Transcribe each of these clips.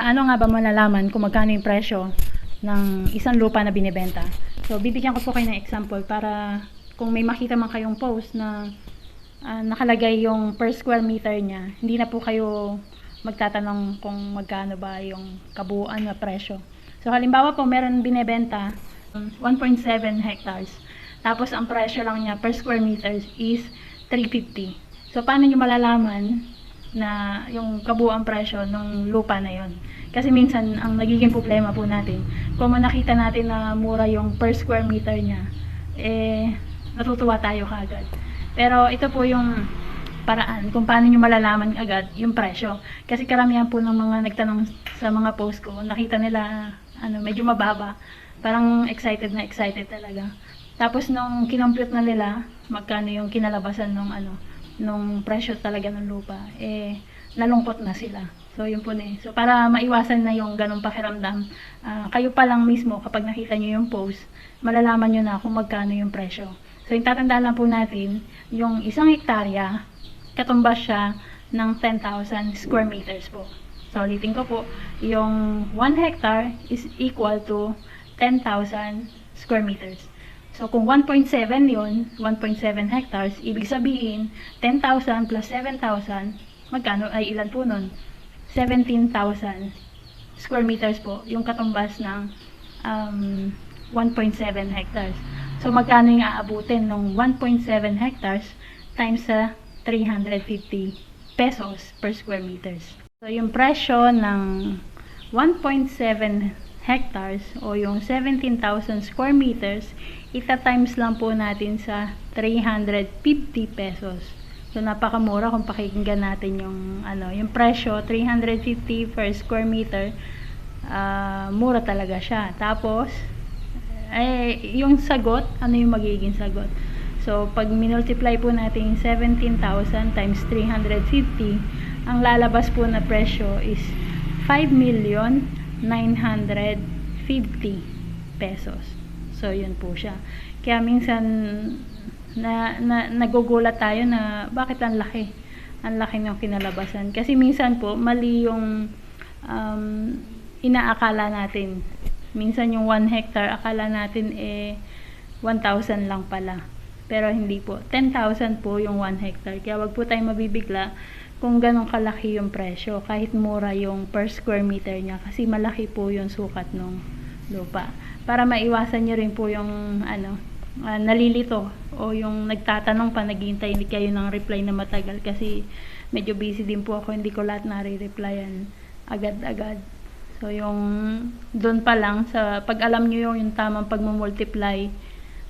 paano nga ba malalaman kung magkano yung presyo ng isang lupa na binibenta? So, bibigyan ko po kayo ng example para kung may makita man kayong post na ah, nakalagay yung per square meter niya, hindi na po kayo magtatanong kung magkano ba yung kabuuan na presyo. So, halimbawa po, meron binebenta um, 1.7 hectares. Tapos, ang presyo lang niya per square meters is 350. So, paano nyo malalaman na yung kabuuan presyo ng lupa na yon. Kasi minsan, ang nagiging problema po natin, kung nakita natin na mura yung per square meter niya, eh, natutuwa tayo kaagad. Pero ito po yung paraan kung paano nyo malalaman agad yung presyo. Kasi karamihan po ng mga nagtanong sa mga post ko, nakita nila ano, medyo mababa. Parang excited na excited talaga. Tapos nung kinompute na nila, magkano yung kinalabasan nung ano, nung presyo talaga ng lupa, eh, nalungkot na sila. So, yun po na eh. So, para maiwasan na yung ganong pakiramdam, ah, kayo pa lang mismo, kapag nakita nyo yung post, malalaman nyo na kung magkano yung presyo. So, yung tatandaan lang po natin, yung isang hektarya, katumbas siya ng 10,000 square meters po. So, ulitin ko po, yung 1 hectare is equal to 10,000 square meters. So, kung 1.7 yun, 1.7 hectares, ibig sabihin, 10,000 plus 7,000, magkano ay ilan po nun? 17,000 square meters po, yung katumbas ng um, 1.7 hectares. So, magkano yung aabutin ng 1.7 hectares times sa 350 pesos per square meters. So, yung presyo ng 1.7 hectares o yung 17,000 square meters, ita-times lang po natin sa 350 pesos. So, napakamura kung pakikinggan natin yung, ano, yung presyo, 350 per square meter, ah, mura talaga siya. Tapos, eh, yung sagot, ano yung magiging sagot? So, pag minultiply po natin yung 17,000 times 350, ang lalabas po na presyo is 5,950 pesos. So, yun po siya. Kaya minsan, na, na nagugulat tayo na bakit ang laki ang laki ng kinalabasan kasi minsan po mali yung um, inaakala natin minsan yung 1 hectare akala natin eh 1,000 lang pala pero hindi po. 10,000 po yung 1 hectare. Kaya wag po tayong mabibigla kung ganong kalaki yung presyo kahit mura yung per square meter niya kasi malaki po yung sukat ng lupa. Para maiwasan nyo rin po yung ano ah, nalilito o yung nagtatanong pa naghihintay hindi kayo ng reply na matagal. Kasi medyo busy din po ako hindi ko lahat nare-replyan agad-agad. So yung doon pa lang sa pag alam nyo yung, yung tamang pagmumultiply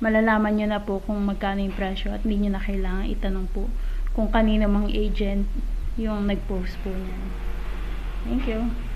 malalaman nyo na po kung magkano yung presyo at hindi nyo na kailangan itanong po kung kanino mang agent yung nag-post po niyan. Thank you